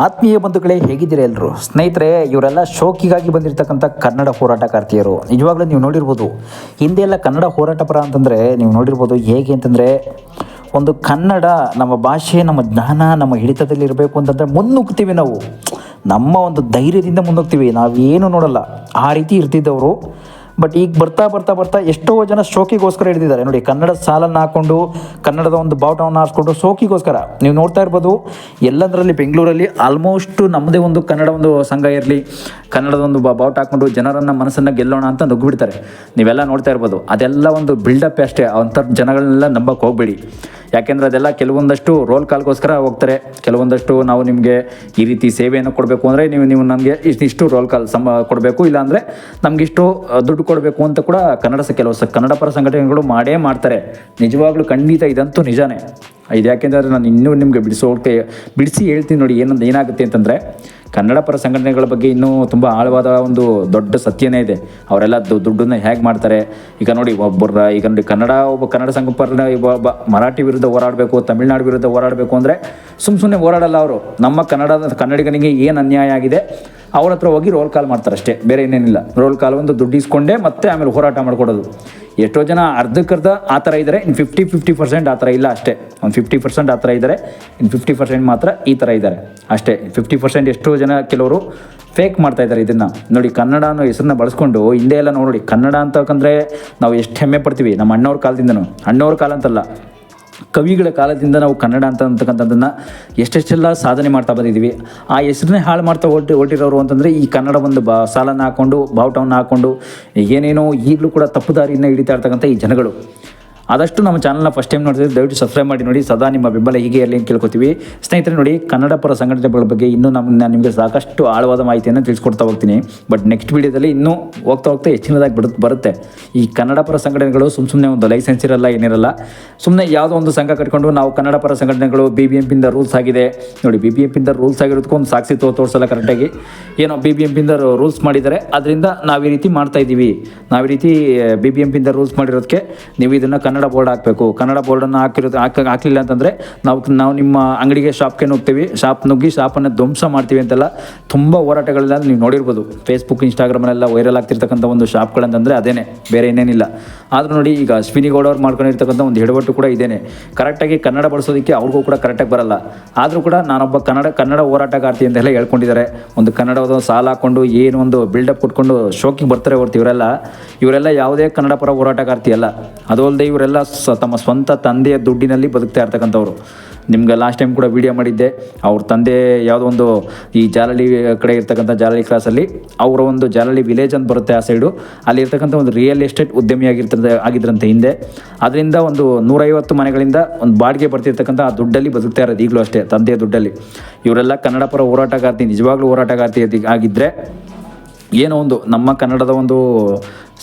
ಆತ್ಮೀಯ ಬಂಧುಗಳೇ, ಹೇಗಿದ್ದೀರಾ ಎಲ್ಲರೂ? ಸ್ನೇಹಿತರೆ, ಇವರೆಲ್ಲ ಶೋಕಿಗಾಗಿ ಬಂದಿರತಕ್ಕಂಥ ಕನ್ನಡ ಹೋರಾಟಗಾರ್ತಿಯರು. ನಿಜವಾಗ್ಲೂ ನೀವು ನೋಡಿರ್ಬೋದು. ಹಿಂದೆ ಎಲ್ಲ ಕನ್ನಡ ಹೋರಾಟ ಪರ ಅಂತಂದರೆ ನೀವು ನೋಡಿರ್ಬೋದು ಹೇಗೆ ಅಂತಂದರೆ ಒಂದು ಕನ್ನಡ ನಮ್ಮ ಭಾಷೆ, ನಮ್ಮ ಜ್ಞಾನ, ನಮ್ಮ ಹಿಡಿತದಲ್ಲಿ ಇರಬೇಕು ಅಂತಂದರೆ ಮುನ್ನುಗ್ತೀವಿ ನಾವು. ನಮ್ಮ ಒಂದು ಧೈರ್ಯದಿಂದ ಮುನ್ನುಗ್ತೀವಿ. ನಾವೇನು ನೋಡಲ್ಲ. ಆ ರೀತಿ ಇರ್ತಿದ್ದವರು. ಬಟ್ ಈಗ ಬರ್ತಾ ಬರ್ತಾ ಬರ್ತಾ ಎಷ್ಟೋ ಜನ ಶೋಕಿಗೋಸ್ಕರ ಹಿಡಿದಿದ್ದಾರೆ. ನೋಡಿ ಕನ್ನಡ ಸಾಲನ್ನು ಹಾಕೊಂಡು ಕನ್ನಡದ ಒಂದು ಬಾವುಟವನ್ನು ಹಾರಿಸ್ಕೊಂಡು ಶೋಕಿಗೋಸ್ಕರ. ನೀವು ನೋಡ್ತಾ ಇರ್ಬೋದು, ಎಲ್ಲದರಲ್ಲಿ ಬೆಂಗಳೂರಲ್ಲಿ ಆಲ್ಮೋಸ್ಟ್ ನಮ್ಮದೇ ಒಂದು ಕನ್ನಡ ಒಂದು ಸಂಘ ಇರಲಿ, ಕನ್ನಡದ ಒಂದು ಬಾವುಟ ಹಾಕೊಂಡು ಜನರನ್ನ ಮನಸ್ಸನ್ನು ಗೆಲ್ಲೋಣ ಅಂತ ನುಗ್ಗಿಬಿಡ್ತಾರೆ. ನೀವೆಲ್ಲ ನೋಡ್ತಾ ಇರ್ಬೋದು, ಅದೆಲ್ಲ ಒಂದು ಬಿಲ್ಡಪ್ ಅಷ್ಟೇ ಅಂಥ ಜನಗಳನ್ನೆಲ್ಲ ನಂಬಕ್ಕೆ ಹೋಗ್ಬೇಡಿ. ಯಾಕೆಂದ್ರೆ ಅದೆಲ್ಲ ಕೆಲವೊಂದಷ್ಟು ರೋಲ್ ಕಾಲ್ಗೋಸ್ಕರ ಹೋಗ್ತಾರೆ. ಕೆಲವೊಂದಷ್ಟು ನಾವು ನಿಮಗೆ ಈ ರೀತಿ ಸೇವೆಯನ್ನು ಕೊಡಬೇಕು ಅಂದರೆ ನೀವು ನೀವು ನಮಗೆ ಇಷ್ಟಿಷ್ಟು ರೋಲ್ ಕಾಲ್ ಸಮ ಕೊಡಬೇಕು. ಇಲ್ಲಾಂದರೆ ನಮಗಿಷ್ಟು ದುಡ್ಡು ಕೊಡಬೇಕು ಅಂತ ಕೂಡ ಕನ್ನಡ ಕೆಲವು ಕನ್ನಡ ಪರ ಸಂಘಟನೆಗಳು ಮಾಡೇ ಮಾಡ್ತಾರೆ. ನಿಜವಾಗ್ಲೂ ಖಂಡಿತ ಇದಂತೂ ನಿಜಾನೇ. ಇದು ಯಾಕೆಂದರೆ ನಾನು ಇನ್ನೂ ನಿಮಗೆ ಬಿಡಿಸೋಕೆ ಬಿಡಿಸಿ ಹೇಳ್ತೀನಿ ನೋಡಿ ಏನಂತ ಏನಾಗುತ್ತೆ ಅಂತಂದರೆ ಕನ್ನಡ ಪರ ಸಂಘಟನೆಗಳ ಬಗ್ಗೆ ಇನ್ನೂ ತುಂಬ ಆಳವಾದ ಒಂದು ದೊಡ್ಡ ಸತ್ಯನೇ ಇದೆ. ಅವರೆಲ್ಲ ದುಡ್ಡನ್ನ ಹೇಗೆ ಮಾಡ್ತಾರೆ. ಈಗ ನೋಡಿ ಒಬ್ಬರ ಈಗ ನೋಡಿ ಕನ್ನಡ ಒಬ್ಬ ಕನ್ನಡ ಸಂಘ ಪರ ಒಬ್ಬ ಒಬ್ಬ ಮರಾಠಿ ವಿರುದ್ಧ ಹೋರಾಡಬೇಕು, ತಮಿಳ್ನಾಡು ವಿರುದ್ಧ ಹೋರಾಡಬೇಕು ಅಂದರೆ ಸುಮ್ಮ ಸುಮ್ಮನೆ ಹೋರಾಡಲ್ಲ ಅವರು. ನಮ್ಮ ಕನ್ನಡದ ಕನ್ನಡಿಗನಿಗೆ ಏನು ಅನ್ಯಾಯ ಆಗಿದೆ? ಅವ್ರ ಹತ್ರ ಹೋಗಿ ರೋಲ್ ಕಾಲ್ ಮಾಡ್ತಾರೆ ಅಷ್ಟೇ ಬೇರೆ ಏನೇನಿಲ್ಲ ರೋಲ್ ಕಾಲ್ ಒಂದು ದುಡ್ಡು ಇಸ್ಕೊಂಡೆ ಮತ್ತೆ ಆಮೇಲೆ ಹೋರಾಟ ಮಾಡ್ಕೊಡೋದು. ಎಷ್ಟೋ ಜನ ಅರ್ಧಕ್ಕರ್ಧ ಆ ಥರ ಇದ್ದಾರೆ ಇನ್ನು ಫಿಫ್ಟಿ ಫಿಫ್ಟಿ ಪರ್ಸೆಂಟ್ ಆ ಥರ ಇಲ್ಲ ಅಷ್ಟೇ. ಒಂದು ಫಿಫ್ಟಿ ಪರ್ಸೆಂಟ್ ಆ ಥರ ಇದ್ದಾರೆ ಇನ್ನು ಫಿಫ್ಟಿ ಪರ್ಸೆಂಟ್ ಮಾತ್ರ ಈ ಥರ ಇದ್ದಾರೆ. ಅಷ್ಟೇ ಫಿಫ್ಟಿ ಪರ್ಸೆಂಟ್ ಎಷ್ಟೋ ಜನ ಕೆಲವರು ಫೇಕ್ ಮಾಡ್ತಾ ಇದ್ದಾರೆ ಇದನ್ನು. ನೋಡಿ ಕನ್ನಡ ಅನ್ನೋ ಹೆಸರನ್ನ ಬಳಸ್ಕೊಂಡು ಹಿಂದೆ ಎಲ್ಲ ನೋಡಿ ಕನ್ನಡ ಅಂತಕ್ಕಂದ್ರೆ ನಾವು ಎಷ್ಟು ಹೆಮ್ಮೆ ಪಡ್ತೀವಿ. ನಮ್ಮ ಅಣ್ಣವ್ರ ಕಾಲದಿಂದನೂ. ಅಣ್ಣವ್ರ ಕಾಲ ಅಂತಲ್ಲ. ಕವಿಗಳ ಕಾಲದಿಂದ ನಾವು ಕನ್ನಡ ಅಂತ ಅಂತಕ್ಕಂಥದ್ದನ್ನು ಎಷ್ಟೆಷ್ಟೆಲ್ಲ ಸಾಧನೆ ಮಾಡ್ತಾ ಬಂದಿದ್ದೀವಿ. ಆ ಹೆಸರನ್ನೇ ಹಾಳು ಮಾಡ್ತಾ ಹೊರಟಿ, ಹೊರಟಿರೋರು ಅಂತಂದರೆ ಈ ಕನ್ನಡ ಒಂದು ಬಾ, ಸಾಲನ್ನು ಹಾಕ್ಕೊಂಡು ಬಾವುಟವನ್ನು ಹಾಕ್ಕೊಂಡು ಏನೇನೋ ಈಗಲೂ ಕೂಡ ತಪ್ಪು ದಾರಿಯನ್ನು ಹಿಡಿತಾ ಇರ್ತಕ್ಕಂಥ ಈ ಜನಗಳು. ಆದಷ್ಟು ನಮ್ಮ ಚಾನಲ್ನ ಫಸ್ಟ್ ಟೈಮ್ ನೋಡ್ತಿದ್ರೆ ದಯವಿಟ್ಟು ಸಬ್ಸ್ಕ್ರೈಬ್ ಮಾಡಿ ನೋಡಿ. ಸದಾ ನಿಮ್ಮ ಬೆಂಬಲ ಹೀಗೆ ಇರಲಿ ಅಂತ ಕೇಳ್ಕೊತೀವಿ. ಸ್ನೇಹಿತರೆ ನೋಡಿ ಕನ್ನಡ ಪರ ಸಂಘಟನೆಗಳ ಬಗ್ಗೆ ಇನ್ನೂ ನಮ್ಮ ನಾನು ನಿಮಗೆ ಸಾಕಷ್ಟು ಆಳವಾದ ಮಾಹಿತಿಯನ್ನು ತಿಳಿಸ್ಕೊಡ್ತಾ ಹೋಗ್ತೀನಿ. ಬಟ್ ನೆಕ್ಸ್ಟ್ ವೀಡಿಯೋದಲ್ಲಿ ಇನ್ನೂ ಹೋಗ್ತಾ ಹೋಗ್ತಾ ಹೆಚ್ಚಿನದಾಗಿ ಬಿಡ ಬರುತ್ತೆ. ಈ ಕನ್ನಡ ಪರ ಸಂಘಟನೆಗಳು ಸುಮ್ಮ ಸುಮ್ಮನೆ ಒಂದು ಲೈಸೆನ್ಸ್ ಇರಲ್ಲ, ಏನಿರಲ್ಲ. ಸುಮ್ಮನೆ ಯಾವುದೋ ಒಂದು ಸಂಘ ಕಟ್ಕೊಂಡು ನಾವು ಕನ್ನಡ ಪರ ಸಂಘಟನೆಗಳು ಬಿ ಬಿ ಎಂ ರೂಲ್ಸ್ ಆಗಿದೆ. ನೋಡಿ ಬಿ ಬಿ ಎಂ ರೂಲ್ಸ್ ಆಗಿರೋದಕ್ಕೂ ಒಂದು ಸಾಕ್ಷಿ ತೋ, ತೋರಿಸಲ್ಲ ಕರೆಕ್ಟಾಗಿ ಏನೋ ಬಿ ಬಿ ಎಂ ರೂಲ್ಸ್ ಮಾಡಿದ್ದಾರೆ. ಅದರಿಂದ ನಾವು ಈ ರೀತಿ ಮಾಡ್ತಾ ಇದ್ದೀವಿ. ನಾವು ಈ ರೀತಿ ಬಿ ಬಿ ಎಂ ರೂಲ್ಸ್ ಮಾಡಿರೋದಕ್ಕೆ ನೀವು ಇದನ್ನು ಕನ್ನಡ ಬೋರ್ಡ್ ಹಾಕಬೇಕು. ಕನ್ನಡ ಬೋರ್ಡನ್ನು ಹಾಕಿರೋದು ಹಾಕ, ಹಾಕಲಿಲ್ಲ ಅಂತಂದರೆ ನಾವು ನಾವು ನಿಮ್ಮ ಅಂಗಡಿಗೆ ಶಾಪ್ಗೆ ಹೋಗ್ತೀವಿ ಶಾಪ್ ನುಗ್ಗಿ ಶಾಪನ್ನು ಧ್ವಂಸ ಮಾಡ್ತೀವಿ ಅಂತೆಲ್ಲ ತುಂಬ ಹೋರಾಟಗಳೆಲ್ಲ ನೀವು ನೋಡಿರ್ಬೋದು. ಫೇಸ್ಬುಕ್ ಇನ್ಸ್ಟಾಗ್ರಾಮಲ್ಲೆಲ್ಲ ವೈರಲ್ ಆಗ್ತಿರ್ತಕ್ಕಂಥ ಒಂದು ಶಾಪ್ಗಳಂತಂದರೆ ಅದೇನೆ, ಬೇರೆ ಏನೇನಿಲ್ಲ ಆದರೂ ನೋಡಿ ಈಗ ಅಶ್ವಿನಿ ಗೌಡ ಅವ್ರು ಮಾಡ್ಕೊಂಡಿರ್ತಕ್ಕಂಥ ಒಂದು ಎಡವಟ್ಟು ಕೂಡ ಇದೇನೆ. ಕರೆಕ್ಟಾಗಿ ಕನ್ನಡ ಬಳಸೋದಕ್ಕೆ ಅವ್ರಿಗೂ ಕೂಡ ಕರೆಕ್ಟಾಗಿ ಬರಲ್ಲ. ಆದರೂ ಕೂಡ ನಾನೊಬ್ಬ ಕನ್ನಡ ಕನ್ನಡ ಹೋರಾಟಗಾರ್ತಿ ಅಂತೆಲ್ಲ ಹೇಳ್ಕೊಂಡಿದ್ದಾರೆ. ಒಂದು ಕನ್ನಡದ ಸಾಲ ಹಾಕ್ಕೊಂಡು ಏನು ಒಂದು ಬಿಲ್ಡಪ್ ಕೊಟ್ಕೊಂಡು ಶೋಕಿಗೆ ಬರ್ತಾರೆ ಹೊರ್ತು ಇವರೆಲ್ಲ. ಇವರೆಲ್ಲ ಯಾವುದೇ ಕನ್ನಡ ಪರ ಹೋರಾಟಗಾರ್ತಿ ಅಲ್ಲ. ಅಲ್ಲದೆ ಇವರೆಲ್ಲ ಸ ತಮ್ಮ ಸ್ವಂತ ತಂದೆಯ ದುಡ್ಡಿನಲ್ಲಿ ಬದುಕ್ತಾ ಇರ್ತಕ್ಕಂಥವ್ರು. ನಿಮ್ಗೆ ಲಾಸ್ಟ್ ಟೈಮ್ ಕೂಡ ವಿಡಿಯೋ ಮಾಡಿದ್ದೆ. ಅವ್ರ ತಂದೆ ಯಾವುದೋ ಒಂದು ಈ ಜಾಲಹಳ್ಳಿ ಕಡೆ ಇರ್ತಕ್ಕಂಥ ಜಾಲಹಳ್ಳಿ ಕ್ರಾಸಲ್ಲಿ ಅವರ ಒಂದು ಜಾಲಹಳ್ಳಿ ವಿಲೇಜ್ ಅಂತ ಬರುತ್ತೆ ಆ ಸೈಡು ಅಲ್ಲಿ ಇರ್ತಕ್ಕಂಥ ಒಂದು ರಿಯಲ್ ಎಸ್ಟೇಟ್ ಉದ್ಯಮಿ ಆಗಿರ್ತದೆ ಆಗಿದ್ರಂತೆ ಹಿಂದೆ. ಅದರಿಂದ ಒಂದು ನೂರೈವತ್ತು ಮನೆಗಳಿಂದ ಒಂದು ಬಾಡಿಗೆ ಬರ್ತಿರ್ತಕ್ಕಂಥ ಆ ದುಡ್ಡಲ್ಲಿ ಬದುಕ್ತಾ ಇರೋದು ಈಗಲೂ ಅಷ್ಟೇ, ತಂದೆಯ ದುಡ್ಡಲ್ಲಿ. ಇವರೆಲ್ಲ ಕನ್ನಡ ಪರ ಹೋರಾಟಗಾರ್ತಿ, ನಿಜವಾಗ್ಲೂ ಹೋರಾಟಗಾರ್ತಿ ಆಗಿದ್ದರೆ ಏನೋ ಒಂದು ನಮ್ಮ ಕನ್ನಡದ ಒಂದು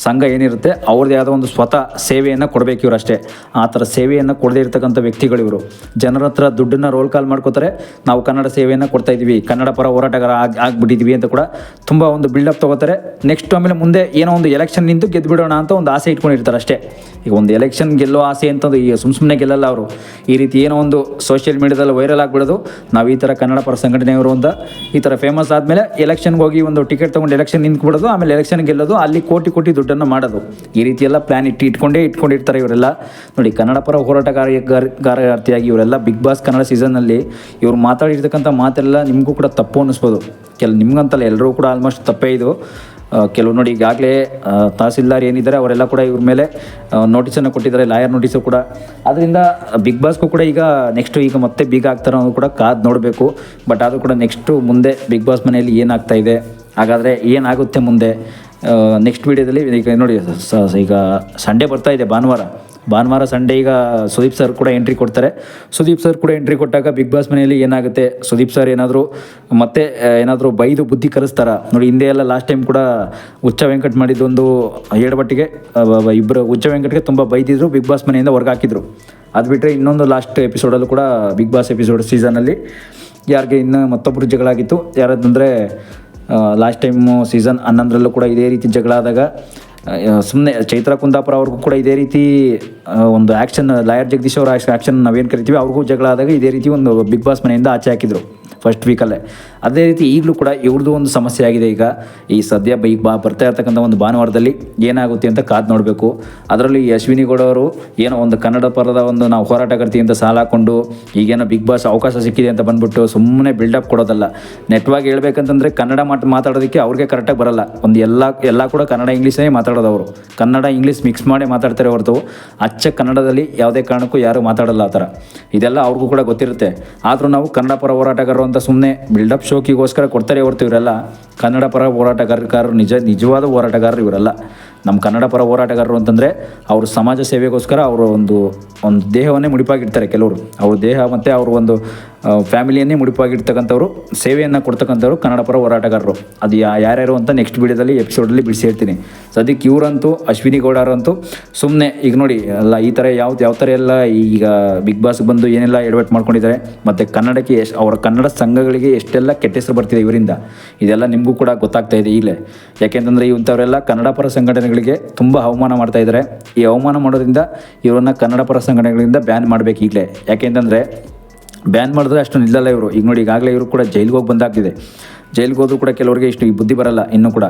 ಸಂಘ ಏನಿರುತ್ತೆ, ಅವ್ರದ್ದೇ ಆದ ಒಂದು ಸ್ವತಃ ಸೇವೆಯನ್ನು ಕೊಡಬೇಕು ಇವರು ಅಷ್ಟೇ. ಆ ಥರ ಸೇವೆಯನ್ನು ಕೊಡದೇ ಇರ್ತಕ್ಕಂಥ ವ್ಯಕ್ತಿಗಳು ಇವರು. ಜನರ ಹತ್ರ ದುಡ್ಡನ್ನು ರೋಲ್ ಕಾಲ್ ಮಾಡ್ಕೋತಾರೆ, ನಾವು ಕನ್ನಡ ಸೇವೆಯನ್ನು ಕೊಡ್ತಾ ಇದ್ದೀವಿ, ಕನ್ನಡ ಪರ ಹೋರಾಟಗಾರ ಆಗಿ, ಆಗಿಬಿಟ್ಟಿದ್ವಿ ಅಂತ ಕೂಡ ತುಂಬ ಒಂದು ಬಿಲ್ಡಪ್ ತೊಗೋತಾರೆ. ನೆಕ್ಸ್ಟ್ ಆಮೇಲೆ ಮುಂದೆ ಏನೋ ಒಂದು ಎಲೆಕ್ಷನ್ ನಿಂತು ಗೆದ್ದು ಬಿಡೋಣ ಅಂತ ಒಂದು ಆಸೆ ಇಟ್ಕೊಂಡಿರ್ತಾರೆ ಅಷ್ಟೇ. ಈಗ ಒಂದು ಎಲೆಕ್ಷನ್ ಗೆಲ್ಲೋ ಆಸೆ ಅಂತಂದು ಈಗ ಸುಮ್ಮ ಸುಮ್ಮನೆ ಗೆಲ್ಲಲ್ಲ ಅವರು. ಈ ರೀತಿ ಏನೋ ಒಂದು ಸೋಷಿಯಲ್ ಮೀಡಿಯಾದಲ್ಲಿ ವೈರಲ್ ಆಗಿಬಿಡೋದು, ನಾವು ಈ ಥರ ಕನ್ನಡ ಪರ ಸಂಘಟನೆಯವರು ಅಂತ ಈ ಥರ ಫೇಮಸ್ ಆದಮೇಲೆ ಎಲೆಕ್ಷನ್ಗೆ ಹೋಗಿ ಒಂದು ಟಿಕೆಟ್ ತೊಗೊಂಡು ಎಲೆಕ್ಷನ್ ನಿಂತ್ಬಿಡೋದು, ಆಮೇಲೆ ಎಲೆಕ್ಷನ್ ಗೆಲ್ಲೋದು, ಅಲ್ಲಿ ಕೋಟಿ ಕೋಟಿ ದುಡ್ಡನ್ನು ಮಾಡೋದು. ಈ ರೀತಿಯೆಲ್ಲ ಪ್ಲ್ಯಾನ್ ಇಟ್ಟು ಇಟ್ಕೊಂಡೇ ಇಟ್ಕೊಂಡಿರ್ತಾರೆ ಇವರೆಲ್ಲ. ನೋಡಿ, ಕನ್ನಡ ಪರ ಹೋರಾಟಗಾರ ಗಾರಗಾರ್ತಿಯಾಗಿ ಇವರೆಲ್ಲ ಬಿಗ್ ಬಾಸ್ ಕನ್ನಡ ಸೀಸನ್ನಲ್ಲಿ ಇವ್ರು ಮಾತಾಡಿರ್ತಕ್ಕಂಥ ಮಾತೆಲ್ಲ ನಿಮಗೂ ಕೂಡ ತಪ್ಪು ಅನ್ನಿಸ್ಬೋದು ಕೆಲ, ನಿಮ್ಗಂತಲ್ಲ ಎಲ್ಲರೂ ಕೂಡ ಆಲ್ಮೋಸ್ಟ್ ತಪ್ಪೇ ಇದು. ಕೆಲವು ನೋಡಿ ಈಗಾಗಲೇ ತಹಸೀಲ್ದಾರ್ ಏನಿದ್ದಾರೆ ಅವರೆಲ್ಲ ಕೂಡ ಇವ್ರ ಮೇಲೆ ನೋಟಿಸನ್ನು ಕೊಟ್ಟಿದ್ದಾರೆ ಲಾಯರ್ ನೋಟಿಸು ಕೂಡ. ಅದರಿಂದ ಬಿಗ್ ಬಾಸ್ಗೂ ಕೂಡ ಈಗ ನೆಕ್ಸ್ಟು ಈಗ ಮತ್ತೆ ಬೀಗ ಆಗ್ತಾರೋ ಅನ್ನೋದು ಕೂಡ ಕಾದು ನೋಡಬೇಕು. ಬಟ್ ಅದು ಕೂಡ ನೆಕ್ಸ್ಟು ಮುಂದೆ ಬಿಗ್ ಬಾಸ್ ಮನೆಯಲ್ಲಿ ಏನಾಗ್ತಾ ಇದೆ? ಹಾಗಾದರೆ ಏನಾಗುತ್ತೆ ಮುಂದೆ? ನೆಕ್ಸ್ಟ್ ವೀಡಿಯೋದಲ್ಲಿ ಈಗ ನೋಡಿ ಈಗ ಸಂಡೇ ಬರ್ತಾ ಇದೆ ಭಾನುವಾರ. ಭಾನುವಾರ ಸಂಡೇ ಈಗ ಸುದೀಪ್ ಸರ್ ಕೂಡ ಎಂಟ್ರಿ ಕೊಡ್ತಾರೆ. ಸುದೀಪ್ ಸರ್ ಕೂಡ ಎಂಟ್ರಿ ಕೊಟ್ಟಾಗ ಬಿಗ್ ಬಾಸ್ ಮನೆಯಲ್ಲಿ ಏನಾಗುತ್ತೆ? ಸುದೀಪ್ ಸರ್ ಏನಾದರೂ ಮತ್ತೆ ಏನಾದರೂ ಬೈದು ಬುದ್ಧಿ ಕಲಿಸ್ತಾರ? ನೋಡಿ, ಹಿಂದೆ ಎಲ್ಲ ಲಾಸ್ಟ್ ಟೈಮ್ ಕೂಡ ಹುಚ್ಚ ವೆಂಕಟ್ ಮಾಡಿದ್ದೊಂದು ಏಡಬಟ್ಟಿಗೆ ಇಬ್ಬರು ಹುಚ್ಚ ವೆಂಕಟ್ಗೆ ತುಂಬ ಬೈದಿದ್ರು ಬಿಗ್ ಬಾಸ್ ಮನೆಯಿಂದ ಹೊರಗೆ ಹಾಕಿದ್ರು ಅದು ಬಿಟ್ಟರೆ ಇನ್ನೊಂದು ಲಾಸ್ಟ್ ಎಪಿಸೋಡಲ್ಲೂ ಕೂಡ ಬಿಗ್ ಬಾಸ್ ಎಪಿಸೋಡ್ ಸೀಸನಲ್ಲಿ ಯಾರಿಗೆ ಇನ್ನೂ ಮತ್ತೊಬ್ಬರು ಜಗಳ ಆಗಿತ್ತು ಯಾರಂತಂದರೆ ಲಾಸ್ಟ್ ಟೈಮು ಸೀಸನ್ ಹನ್ನೊಂದರಲ್ಲೂ ಕೂಡ ಇದೇ ರೀತಿ ಜಗಳ ಆದಾಗ ಸುಮ್ಮನೆ ಚೈತ್ರ ಕುಂದಾಪುರ ಅವ್ರಿಗೂ ಕೂಡ ಇದೇ ರೀತಿ ಒಂದು ಆ್ಯಕ್ಷನ್ ಲಾಯರ್ ಜಗದೀಶ್ ಅವರ ಆ್ಯಕ್ಷನ್ ನಾವೇನು ಕರಿತೀವಿ, ಅವ್ರಿಗೂ ಜಗಳ ಆದಾಗ ಇದೇ ರೀತಿ ಒಂದು ಬಿಗ್ ಬಾಸ್ ಮನೆಯಿಂದ ಆಚೆ ಹಾಕಿದ್ರು. ಫಸ್ಟ್ ವೀಕಲ್ಲೇ ಅದೇ ರೀತಿ ಈಗಲೂ ಕೂಡ ಇವ್ರದ್ದು ಒಂದು ಸಮಸ್ಯೆ ಆಗಿದೆ ಈಗ. ಈ ಸದ್ಯ ಬೈ ಬಾ ಬರ್ತಾ ಇರ್ತಕ್ಕಂಥ ಒಂದು ಭಾನುವಾರದಲ್ಲಿ ಏನಾಗುತ್ತೆ ಅಂತ ಕಾದು ನೋಡಬೇಕು. ಅದರಲ್ಲಿ ಯಶ್ವಿನಿ ಗೌಡ ಏನೋ ಒಂದು ಕನ್ನಡ ಪರದ ಒಂದು ನಾವು ಹೋರಾಟಗಾರ್ತಿ ಅಂತ ಸಾಲ ಹಾಕೊಂಡು ಈಗೇನೋ ಬಿಗ್ ಬಾಸ್ ಅವಕಾಶ ಸಿಕ್ಕಿದೆ ಅಂತ ಬಂದ್ಬಿಟ್ಟು ಸುಮ್ಮನೆ ಬಿಲ್ಡಪ್ ಕೊಡೋದಲ್ಲ. ನೆಟ್ವಾಗಿ ಹೇಳ್ಬೇಕಂತಂದರೆ ಕನ್ನಡ ಮಾತು ಮಾತಾಡೋದಕ್ಕೆ ಅವ್ರಿಗೆ ಕರೆಕ್ಟಾಗಿ ಬರಲ್ಲ. ಒಂದು ಎಲ್ಲ ಎಲ್ಲ ಕೂಡ ಕನ್ನಡ ಇಂಗ್ಲೀಷೇ ಮಾತಾಡೋದು ಅವರು. ಕನ್ನಡ ಇಂಗ್ಲೀಷ್ ಮಿಕ್ಸ್ ಮಾಡಿ ಮಾತಾಡ್ತಾರೆ ಹೊರತು ಅಚ್ಚ ಕನ್ನಡದಲ್ಲಿ ಯಾವುದೇ ಕಾರಣಕ್ಕೂ ಯಾರು ಮಾತಾಡಲ್ಲ ಆ ಥರ. ಇದೆಲ್ಲ ಅವ್ರಿಗೂ ಕೂಡ ಗೊತ್ತಿರುತ್ತೆ. ಆದರೂ ನಾವು ಕನ್ನಡ ಪರ ಹೋರಾಟಗಾರರು ಅಂತ ಸುಮ್ಮನೆ ಬಿಲ್ಡಪ್ ಶೋಕಿಗೋಸ್ಕರ ಕೊಡ್ತಾರೆ ಹೊರ್ತು ಇವರೆಲ್ಲ. ಕನ್ನಡ ಪರ ಹೋರಾಟಗಾರರು, ನಿಜ, ನಿಜವಾದ ಹೋರಾಟಗಾರರು ಇವರಲ್ಲ. ನಮ್ಮ ಕನ್ನಡ ಪರ ಹೋರಾಟಗಾರರು ಅಂತಂದರೆ ಅವರು ಸಮಾಜ ಸೇವೆಗೋಸ್ಕರ ಅವರು ಒಂದು ಒಂದು ದೇಹವನ್ನೇ ಮುಡಿಪಾಗಿಡ್ತಾರೆ ಕೆಲವರು. ಅವ್ರ ದೇಹ ಮತ್ತು ಅವ್ರ ಒಂದು ಫ್ಯಾಮಿಲಿಯನ್ನೇ ಮುಡಿಪಾಗಿಡ್ತಕ್ಕಂಥವ್ರು, ಸೇವೆಯನ್ನು ಕೊಡ್ತಕ್ಕಂಥವ್ರು ಕನ್ನಡ ಪರ ಹೋರಾಟಗಾರರು. ಅದು ಯಾರ್ಯಾರು ಅಂತ ನೆಕ್ಸ್ಟ್ ವೀಡಿಯೋದಲ್ಲಿ ಎಪಿಸೋಡಲ್ಲಿ ಬಿಡಿಸಿ ಹೇಳ್ತೀನಿ. ಸದ್ಯಕ್ಕೆ ಇವರಂತೂ, ಅಶ್ವಿನಿ ಗೌಡರಂತೂ ಸುಮ್ಮನೆ ಈಗ ನೋಡಿ, ಅಲ್ಲ, ಈ ಥರ ಯಾವ್ದು ಯಾವ ಥರ ಎಲ್ಲ ಈಗ ಬಿಗ್ ಬಾಸ್ ಬಂದು ಏನೆಲ್ಲ ಎಡವಟ್ ಮಾಡ್ಕೊಂಡಿದ್ದಾರೆ, ಮತ್ತು ಕನ್ನಡಕ್ಕೆ ಎಷ್ಟು, ಅವರ ಕನ್ನಡ ಸಂಘಗಳಿಗೆ ಎಷ್ಟೆಲ್ಲ ಕೆಟ್ಟ ಹೆಸರು ಬರ್ತಿದೆ ಇವರಿಂದ. ಇದೆಲ್ಲ ನಿಮಗೂ ಕೂಡ ಗೊತ್ತಾಗ್ತಾ ಇದೆ ಈಗಲೇ. ಯಾಕೆಂತಂದರೆ ಇಂಥವರೆಲ್ಲ ಕನ್ನಡ ಪರ ಸಂಘಟನೆಗಳಿಗೆ ತುಂಬ ಅವಮಾನ ಮಾಡ್ತಾ ಇದ್ದಾರೆ ಈ ಅವಮಾನ ಮಾಡೋದ್ರಿಂದ ಇವರನ್ನು ಕನ್ನಡ ಪರ ಸಂಘಟನೆಗಳಿಂದ ಬ್ಯಾನ್ ಮಾಡಬೇಕು ಈಗಲೇ. ಯಾಕೆಂತಂದರೆ ಬ್ಯಾನ್ ಮಾಡಿದ್ರೆ ಅಷ್ಟು ನಿಲ್ಲಲ್ಲ ಇವರು. ಈಗ ನೋಡಿ ಈಗಾಗಲೇ ಇವರು ಕೂಡ ಜೈಲಿಗೆ ಹೋಗಿ ಬಂದಾಗ್ತಿದೆ. ಜೈಲಿಗೆ ಹೋದ್ರು ಕೂಡ ಕೆಲವರಿಗೆ ಇಷ್ಟು ಈ ಬುದ್ಧಿ ಬರಲ್ಲ, ಇನ್ನೂ ಕೂಡ.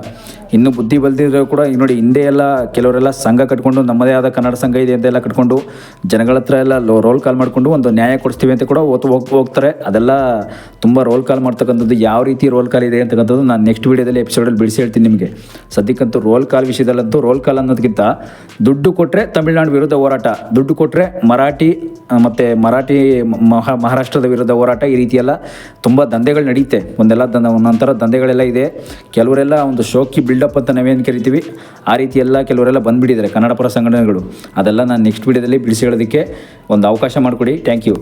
ಇನ್ನೂ ಬುದ್ಧಿ ಬಲ್ದಿರೋ ಕೂಡ ಈಗ ನೋಡಿ ಹಿಂದೆ ಎಲ್ಲ ಕೆಲವರೆಲ್ಲ ಸಂಘ ಕಟ್ಕೊಂಡು, ನಮ್ಮದೇ ಆದ ಕನ್ನಡ ಸಂಘ ಇದೆ ಅಂತೆಲ್ಲ ಕಟ್ಕೊಂಡು, ಜನಗಳ ಹತ್ರ ಎಲ್ಲ ರೋಲ್ ಕಾಲ್ ಮಾಡಿಕೊಂಡು ಒಂದು ನ್ಯಾಯ ಕೊಡಿಸ್ತೀವಿ ಅಂತ ಕೂಡ ಹೋಗ್- ಹೋಗ್ತಾರೆ. ಅದೆಲ್ಲ ತುಂಬ ರೋಲ್ ಕಾಲ್ ಮಾಡ್ತಕ್ಕಂಥದ್ದು, ಯಾವ ರೀತಿ ರೋಲ್ ಕಾಲ್ ಇದೆ ಅಂತಕ್ಕಂಥದ್ದು ನಾನು ನೆಕ್ಸ್ಟ್ ವೀಡಿಯೋದಲ್ಲಿ ಎಪಿಸೋಡಲ್ಲಿ ಬಿಡಿಸಿ ಹೇಳ್ತೀನಿ ನಿಮಗೆ. ಸದ್ಯಕ್ಕಂತೂ ರೋಲ್ ಕಾಲ್ ವಿಷಯದಲ್ಲಂತೂ ರೋಲ್ ಕಾಲ್ ಅನ್ನೋದಕ್ಕಿಂತ ದುಡ್ಡು ಕೊಟ್ಟರೆ ತಮಿಳುನಾಡು ವಿರುದ್ಧ ಹೋರಾಟ, ದುಡ್ಡು ಕೊಟ್ಟರೆ ಮರಾಠಿ ಮತ್ತು ಮರಾಠಿ ಮಹಾ, ಮಹಾರಾಷ್ಟ್ರದ ವಿರುದ್ಧ ಹೋರಾಟ ಈ ರೀತಿಯೆಲ್ಲ ತುಂಬ ದಂಧೆಗಳು ನಡೆಯುತ್ತೆ. ಒಂದೆಲ್ಲ ದಂಧ ಒಂದೊಂಥರ ದಂಧೆಗಳೆಲ್ಲ ಇದೆ. ಕೆಲವರೆಲ್ಲ ಒಂದು ಶೋಕಿ ಬಿಲ್ಡಪ್ ಅಂತ ನಾವೇನು ಕರಿತೀವಿ, ಆ ರೀತಿ ಎಲ್ಲ ಕೆಲವರೆಲ್ಲ ಬಂದುಬಿಟ್ಟಿದ್ದಾರೆ ಕನ್ನಡ ಪರ ಸಂಘಟನೆಗಳು. ಅದೆಲ್ಲ ನಾನು ನೆಕ್ಸ್ಟ್ ವೀಡಿಯೋದಲ್ಲಿ ಬಿಡಿಸಿ ಹೇಳೋದಕ್ಕೆ ಒಂದು ಅವಕಾಶ ಮಾಡಿಕೊಡಿ. Thank you